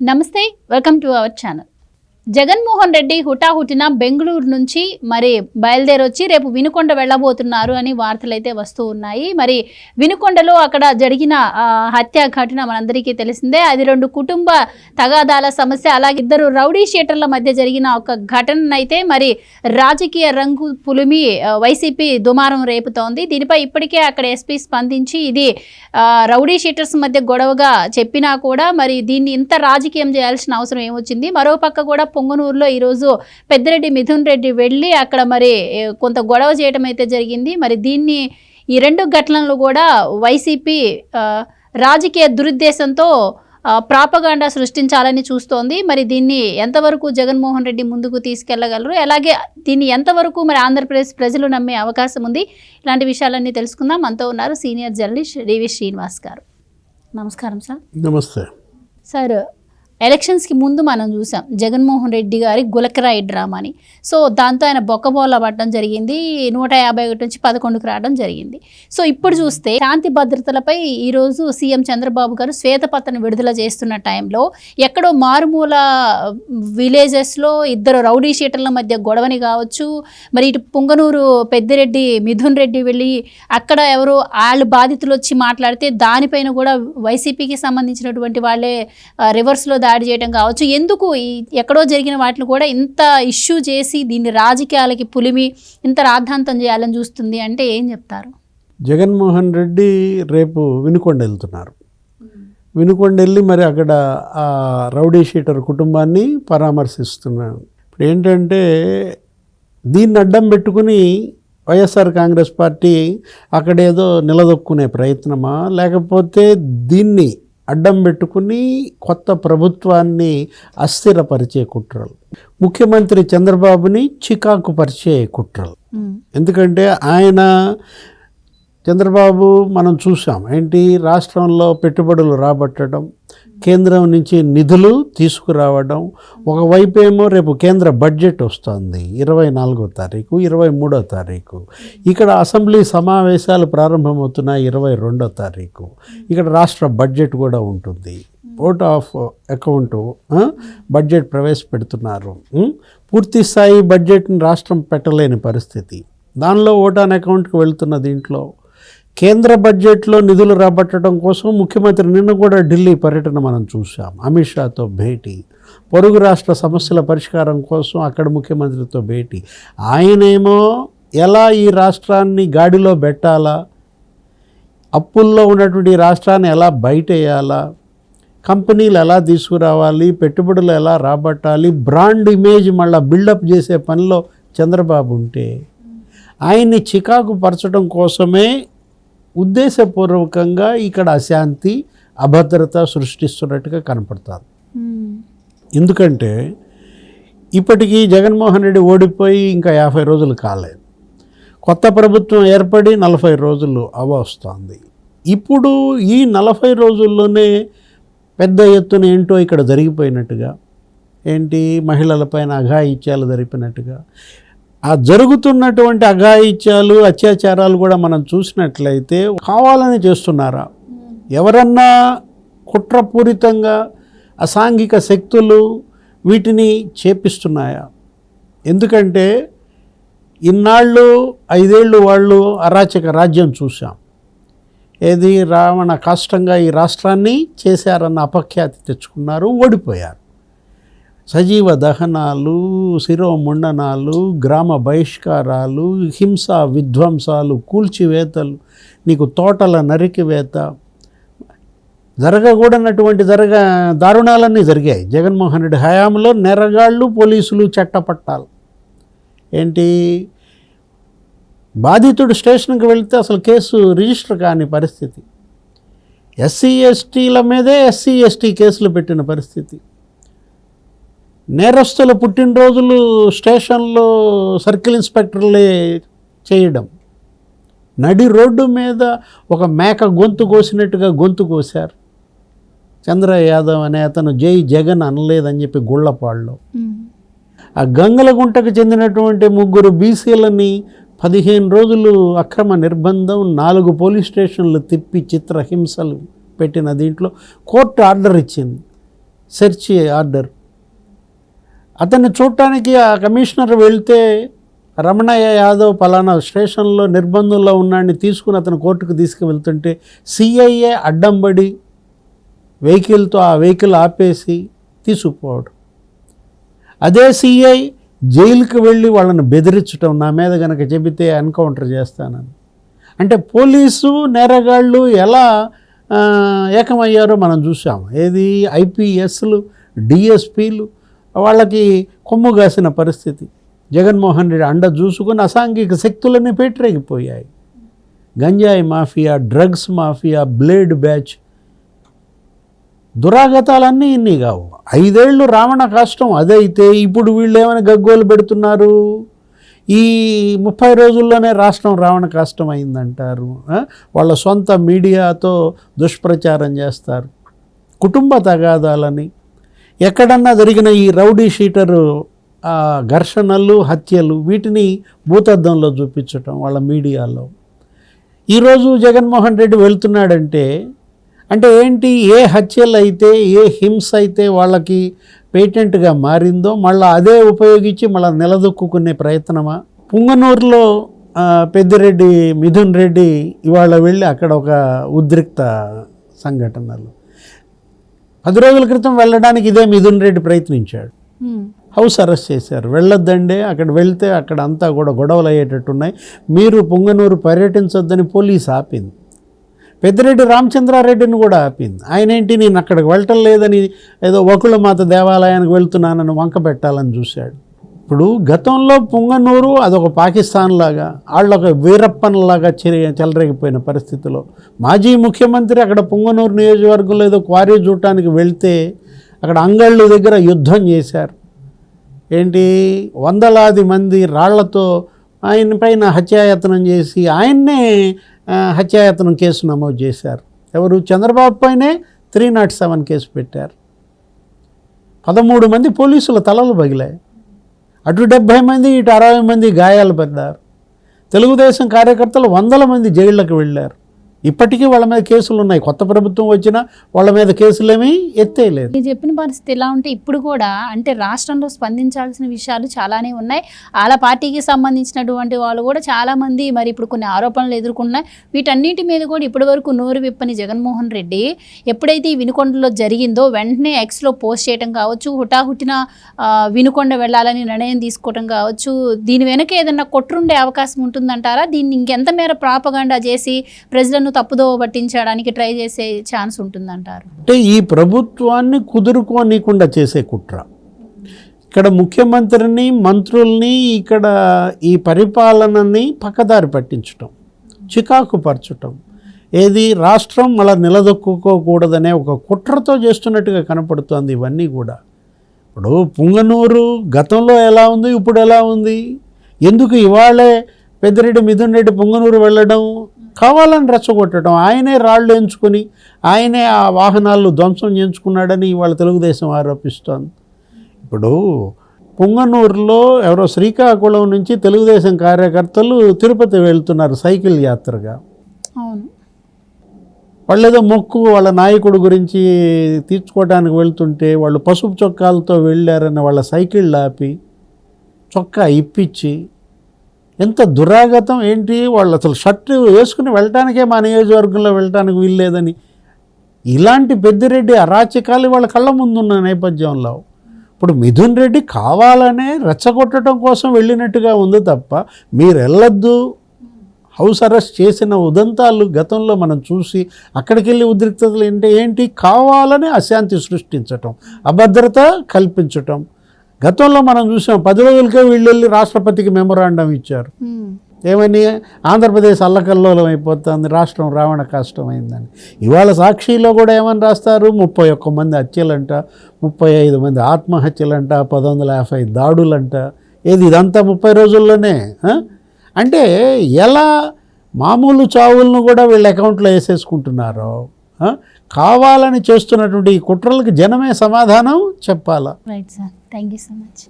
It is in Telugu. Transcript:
నమస్తే welcome to our channel Jaganmohan Reddy హుటాహుటిన బెంగళూరు నుంచి మరి బయలుదేరొచ్చి రేపు వినుకొండ వెళ్ళబోతున్నారు అని వార్తలైతే వస్తూ ఉన్నాయి. మరి వినుకొండలో అక్కడ జరిగిన హత్య ఘటన మనందరికీ తెలిసిందే. అది రెండు కుటుంబ తగాదాల సమస్య అలాగే ఇద్దరు రౌడీ షీటర్ల మధ్య జరిగిన ఒక ఘటననైతే మరి రాజకీయ రంగు పులిమి వైసీపీ దుమారం రేపుతోంది. దీనిపై ఇప్పటికే అక్కడ ఎస్పీ స్పందించి ఇది రౌడీ షీటర్స్ మధ్య గొడవగా చెప్పినా కూడా మరి దీన్ని ఇంత రాజకీయం చేయాల్సిన అవసరం ఏమొచ్చింది? మరోపక్క కూడా పొంగనూరులో ఈరోజు పెద్దిరెడ్డి మిథున్ రెడ్డి వెళ్ళి అక్కడ మరి కొంత గొడవ చేయడం అయితే జరిగింది. మరి దీన్ని ఈ రెండు ఘటనలు కూడా వైసీపీ రాజకీయ దురుద్దేశంతో ప్రాపగాండా సృష్టించాలని చూస్తోంది. మరి దీన్ని ఎంతవరకు జగన్మోహన్ రెడ్డి ముందుకు తీసుకెళ్ళగలరు? అలాగే దీన్ని ఎంతవరకు మరి ఆంధ్రప్రదేశ్ ప్రజలు నమ్మే అవకాశం ఉంది? ఇలాంటి విషయాలన్నీ తెలుసుకుందాం. మనతో ఉన్నారు సీనియర్ జర్నలిస్ట్ డివి శ్రీనివాస్ గారు. నమస్కారం సార్. నమస్తే. సార్ ఎలక్షన్స్కి ముందు మనం చూసాం జగన్మోహన్ రెడ్డి గారి గులకరాయి డ్రామాని. సో దాంతో ఆయన బొక్కబోల పడడం జరిగింది నూట యాభై ఒకటి నుంచి పదకొండుకు రావడం జరిగింది. సో ఇప్పుడు చూస్తే శాంతి భద్రతలపై ఈరోజు సీఎం చంద్రబాబు గారు శ్వేతపత్రను విడుదల చేస్తున్న టైంలో ఎక్కడో మారుమూల విలేజెస్లో ఇద్దరు రౌడీ షీటర్ల మధ్య గొడవని కావచ్చు మరి ఇటు పుంగనూరు పెద్దిరెడ్డి మిథున్ రెడ్డి వెళ్ళి అక్కడ ఎవరు వాళ్ళు బాధితులు వచ్చి మాట్లాడితే దానిపైన కూడా వైసీపీకి సంబంధించినటువంటి వాళ్ళే రివర్స్లో దాడి చేయడం కావచ్చు. ఎందుకు ఈ ఎక్కడో జరిగిన వాటిని కూడా ఇంత ఇష్యూ చేసి దీన్ని రాజకీయాలకి పులిమి ఇంత రాద్ధాంతం చేయాలని చూస్తుంది అంటే ఏం చెప్తారు? జగన్మోహన్ రెడ్డి రేపు వినుకొండ వెళ్తున్నారు. వినుకొండ వెళ్ళి మరి అక్కడ ఆ రౌడీ షీటర్ కుటుంబాన్ని పరామర్శిస్తున్నారు ఇప్పుడు ఏంటంటే దీన్ని అడ్డం పెట్టుకుని వైఎస్ఆర్ కాంగ్రెస్ పార్టీ అక్కడేదో నిలదొక్కునే ప్రయత్నమా? లేకపోతే దీన్ని అడ్డం పెట్టుకుని కొత్త ప్రభుత్వాన్ని అస్థిరపరిచే కుట్రలు. ముఖ్యమంత్రి చంద్రబాబుని చికాకు పరిచే కుట్రలు. ఎందుకంటే ఆయన చంద్రబాబు మనం చూసాం ఏంటి రాష్ట్రంలో పెట్టుబడులు రాబట్టడం కేంద్రం నుంచి నిధులు తీసుకురావడం. ఒకవైపు ఏమో రేపు కేంద్ర బడ్జెట్ వస్తుంది ఇరవై నాలుగో తారీఖు ఇరవై మూడో తారీఖు. ఇక్కడ అసెంబ్లీ సమావేశాలు ప్రారంభమవుతున్నాయి ఇరవై రెండో తారీఖు. ఇక్కడ రాష్ట్ర బడ్జెట్ కూడా ఉంటుంది. ఓట్ ఆఫ్ అకౌంట్ బడ్జెట్ ప్రవేశపెడుతున్నారు. పూర్తి స్థాయి బడ్జెట్ని రాష్ట్రం పెట్టలేని పరిస్థితి. దానిలో ఓటాన్ అకౌంట్కి వెళ్తున్న దీంట్లో కేంద్ర బడ్జెట్లో నిధులు రాబట్టడం కోసం ముఖ్యమంత్రి నిన్న కూడా ఢిల్లీ పర్యటన మనం చూసాం అమిత్ షాతో భేటీ. పొరుగు రాష్ట్ర సమస్యల పరిష్కారం కోసం అక్కడ ముఖ్యమంత్రితో భేటీ. ఆయనేమో ఎలా ఈ రాష్ట్రాన్ని గాడిలో పెట్టాలా? అప్పుల్లో ఉన్నటువంటి రాష్ట్రాన్ని ఎలా బయటేయాలా? కంపెనీలు ఎలా తీసుకురావాలి? పెట్టుబడులు ఎలా రాబట్టాలి? బ్రాండ్ ఇమేజ్ మళ్ళీ బిల్డప్ చేసే పనిలో చంద్రబాబు ఉంటే ఆయన్ని చికాకు పరచడం కోసమే ఉద్దేశపూర్వకంగా ఇక్కడ అశాంతి అభద్రత సృష్టిస్తున్నట్టుగా కనపడుతుంది ఎందుకంటే ఇప్పటికీ జగన్మోహన్ రెడ్డి ఓడిపోయి ఇంకా యాభై రోజులు కాలేదు. కొత్త ప్రభుత్వం ఏర్పడి నలభై రోజులు అవస్తుంది ఇప్పుడు ఈ నలభై రోజుల్లోనే పెద్ద ఎత్తున ఏంటో ఇక్కడ జరిగిపోయినట్టుగా ఏంటి మహిళలపైన అఘాయిత్యాలు జరిపినట్టుగా ఆ జరుగుతున్నటువంటి అఘాయిత్యాలు అత్యాచారాలు కూడా మనం చూసినట్లయితే కావాలని చేస్తున్నారా? ఎవరన్నా కుట్రపూరితంగా అసాంఘిక శక్తులు వీటిని చేపిస్తున్నాయా? ఎందుకంటే ఇన్నాళ్ళు ఐదేళ్ళు వాళ్ళు అరాచక రాజ్యం చూసాం ఏది రావణ కష్టంగా ఈ రాష్ట్రాన్ని చేశారన్న అపఖ్యాతి తెచ్చుకున్నారు ఓడిపోయారు. సజీవ దహనాలు శిరోముండనాలు గ్రామ బహిష్కారాలు హింస విధ్వంసాలు కూల్చివేతలు నీకు తోటల నరికివేత. జరగకూడనటువంటి జరగ దారుణాలన్నీ జరిగాయి. జగన్మోహన్ రెడ్డి హయాంలో నెరగాళ్ళు పోలీసులు చట్టపట్టాలు. ఏంటి? బాధితుడు స్టేషన్కి వెళితే అసలు కేసు రిజిస్టర్ కాని పరిస్థితి. ఎస్సీ ఎస్టీల మీదే ఎస్సీ ఎస్టీ కేసులు పెట్టిన పరిస్థితి. నేరస్తుల పుట్టినరోజులు స్టేషన్లో సర్కిల్ ఇన్స్పెక్టర్లే చేయడం. నడి రోడ్డు మీద ఒక మేక గొంతు కోసినట్టుగా గొంతు కోశారు. చంద్ర యాదవ్ అనే అతను జై జగన్ అనలేదని చెప్పి గుళ్ళపాళ్ళు. ఆ గంగలగుంటకు చెందినటువంటి ముగ్గురు బీసీలని పదిహేను రోజులు అక్రమ నిర్బంధం నాలుగు పోలీస్ స్టేషన్లు తిప్పి చిత్రహింసలు పెట్టిన దీంట్లో కోర్టు ఆర్డర్ ఇచ్చింది. సెర్చ్ ఆర్డర్ అతన్ని చూడటానికి ఆ కమిషనర్ వెళ్తే రమణయ్య యాదవ్ పలానా స్టేషన్లో నిర్బంధంలో ఉన్నాడిని తీసుకుని అతను కోర్టుకు తీసుకువెళ్తుంటే సిఐఏ అడ్డంబడి వెహికల్తో ఆ వెహికల్ ఆపేసి తీసుకుపోవడం. అదే సిఐ జైలుకి వెళ్ళి వాళ్ళని బెదిరించడం నా మీద కనుక చెబితే ఎన్కౌంటర్ చేస్తానని. అంటే పోలీసు నేరగాళ్ళు ఎలా ఏకమయ్యారో మనం చూసాం ఏది? ఐపీఎస్లు డిఎస్పీలు వాళ్ళకి కొమ్ము కాసిన పరిస్థితి. జగన్మోహన్ రెడ్డి అండ చూసుకుని అసాంఘిక శక్తులన్నీ పెట్టరేగిపోయాయి గంజాయి mafia drugs mafia blade batch. దురాగతాలన్నీ ఇన్ని కావు. ఐదేళ్ళు రావణ కష్టం అదైతే ఇప్పుడు వీళ్ళు ఏమైనా గగ్గోలు పెడుతున్నారు? ఈ ముప్పై రోజుల్లోనే రాష్ట్రం రావణ కష్టం అయిందంటారు. వాళ్ళ సొంత మీడియాతో దుష్ప్రచారం చేస్తారు. కుటుంబ తగాదాలని ఎక్కడన్నా జరిగిన ఈ రౌడీ షీటరు ఘర్షణలు హత్యలు వీటిని భూతద్దంలో చూపించటం వాళ్ళ మీడియాలో. ఈరోజు జగన్మోహన్ రెడ్డి వెళ్తున్నాడంటే అంటే ఏంటి ఏ హత్యలు అయితే ఏ హింస అయితే వాళ్ళకి పేటెంట్గా మారిందో మళ్ళీ అదే ఉపయోగించి మళ్ళీ నిలదొక్కునే ప్రయత్నమా? పుంగనూరులో పెద్దిరెడ్డి మిథున్ రెడ్డి ఇవాళ వెళ్ళి అక్కడ ఒక ఉద్రిక్త సంఘటనలు. పది రోజుల క్రితం వెళ్ళడానికి ఇదే మిథున్ రెడ్డి ప్రయత్నించాడు. హౌస్ అరెస్ట్ చేశారు. వెళ్ళొద్దండి అక్కడ వెళ్తే అక్కడ అంతా కూడా గొడవలు అయ్యేటట్టున్నాయి. మీరు పొంగనూరు పర్యటించొద్దని పోలీస్ ఆపింది. పెద్దిరెడ్డి రామచంద్రారెడ్డిని కూడా ఆపింది. ఆయన ఏంటి నేను అక్కడికి వెళ్ళటం లేదని ఏదో వకుల మాత దేవాలయానికి వెళ్తున్నానని వంక పెట్టాలని చూశాడు. ఇప్పుడు గతంలో పుంగనూరు అదొక పాకిస్తాన్ లాగా వాళ్ళొక వీరప్పన్లాగా చెరి చెలరేగిపోయిన పరిస్థితిలో. మాజీ ముఖ్యమంత్రి అక్కడ పుంగనూరు నియోజకవర్గంలో ఏదో క్వారీ చూడటానికి వెళ్తే అక్కడ అంగళ్ళు దగ్గర యుద్ధం చేశారు. ఏంటి? వందలాది మంది రాళ్ళతో ఆయన పైన హత్యాయత్నం చేసి ఆయన్నే హత్యాయత్నం కేసు నమోదు చేశారు. ఎవరు? చంద్రబాబు పైనే త్రీ నాట్ సెవెన్ కేసు పెట్టారు. పదమూడు మంది పోలీసుల తలలు పగిలాయి. అటు డెబ్భై మంది ఇటు అరవై మంది గాయాలు పడ్డారు తెలుగుదేశం కార్యకర్తలు వందల మంది జైళ్ళకు వెళ్ళారు. ఇప్పటికీ వాళ్ళ మీద కేసులు ఉన్నాయి. కొత్త ప్రభుత్వం వచ్చినా వాళ్ళ మీద కేసులేమీ ఎత్తేయలేదు. మీరు చెప్పిన పరిస్థితి ఎలా ఉంటే ఇప్పుడు కూడా అంటే రాష్ట్రంలో స్పందించాల్సిన విషయాలు చాలానే ఉన్నాయి. వాళ్ళ పార్టీకి సంబంధించినటువంటి వాళ్ళు కూడా చాలామంది మరి ఇప్పుడు కొన్ని ఆరోపణలు ఎదుర్కొన్నాయి వీటన్నిటి మీద కూడా ఇప్పటి వరకు నోరు విప్పని జగన్మోహన్ రెడ్డి ఎప్పుడైతే ఈ వినుకొండలో జరిగిందో వెంటనే ఎక్స్లో పోస్ట్ చేయడం కావచ్చు హుటాహుటిన వినుకొండ వెళ్ళాలని నిర్ణయం తీసుకోవడం కావచ్చు దీని వెనక ఏదన్నా కొట్రుండే అవకాశం ఉంటుందంటారా? దీన్ని ఇంకెంత మేర ప్రాపగాండా చేసి ప్రజలను తప్పుదో పట్టించడానికి ట్రై చేసే ఛాన్స్ ఉంటుందంటారు? అంటే ఈ ప్రభుత్వాన్ని కుదురుకోనీయకుండా చేసే కుట్ర. ఇక్కడ ముఖ్యమంత్రిని మంత్రుల్ని ఇక్కడ ఈ పరిపాలనని పక్కదారి పట్టించటం చికాకు పరచటం. ఏది రాష్ట్రం అలా నిలదొక్కుకోకూడదనే ఒక కుట్రతో చేస్తున్నట్టుగా కనపడుతోంది ఇవన్నీ కూడా. ఇప్పుడు పుంగనూరు గతంలో ఎలా ఉంది ఇప్పుడు ఎలా ఉంది? ఎందుకు ఇవాళే పెద్దిరెడ్డి మిథున్ రెడ్డి పుంగనూరు వెళ్ళడం? కావాలని రెచ్చగొట్టడం ఆయనే రాళ్ళు ఎంచుకొని ఆయనే ఆ వాహనాలు ధ్వంసం చేయించుకున్నాడని ఇవాళ తెలుగుదేశం ఆరోపిస్తోంది. ఇప్పుడు పుంగనూరులో ఎవరో శ్రీకాకుళం నుంచి తెలుగుదేశం కార్యకర్తలు తిరుపతి వెళ్తున్నారు సైకిల్ యాత్రగా. అవును. వాళ్ళు ఏదో మొక్కు వాళ్ళ నాయకుడు గురించి తీర్చుకోవడానికి వెళ్తుంటే వాళ్ళు పసుపు చొక్కాలతో వెళ్ళారని వాళ్ళ సైకిల్ ఆపి చొక్కా ఇప్పించి ఎంత దురాగతం ఏంటి? వాళ్ళు అసలు షర్టు వేసుకుని వెళ్ళటానికే మా నియోజకవర్గంలో వెళ్ళటానికి వీల్లేదని. ఇలాంటి పెద్దిరెడ్డి అరాచకాలు వాళ్ళ కళ్ళ ముందున్న నేపథ్యంలో. ఇప్పుడు మిథున్ రెడ్డి కావాలనే రెచ్చగొట్టడం కోసం వెళ్ళినట్టుగా ఉంది తప్ప మీరు వెళ్ళొద్దు హౌస్ అరెస్ట్ చేసిన ఉదంతాలు గతంలో మనం చూసి అక్కడికి వెళ్ళి ఉద్రిక్తతలు ఏంటి? ఏంటి? కావాలని అశాంతి సృష్టించటం అభద్రత కల్పించటం. గతంలో మనం చూసాం పది రోజులకే వీళ్ళు వెళ్ళి రాష్ట్రపతికి మెమొరాండం ఇచ్చారు. ఏమని ఆంధ్రప్రదేశ్ అల్లకల్లోలం అయిపోతుంది రాష్ట్రం రావణ కష్టమైందని ఇవాళ సాక్షిలో కూడా ఏమని రాస్తారు ముప్పై ఒక్క మంది హత్యలంట ముప్పై ఐదు మంది ఆత్మహత్యలంట పది వందల యాభై దాడులంట ఏది ఇదంతా ముప్పై రోజుల్లోనే? అంటే ఎలా మామూలు చావులను కూడా వీళ్ళ అకౌంట్లో వేసేసుకుంటున్నారో? కావాలని చేస్తున్నటువంటి ఈ కుట్రలకు జనమే సమాధానం చెప్పాలా? Right sir thank you so much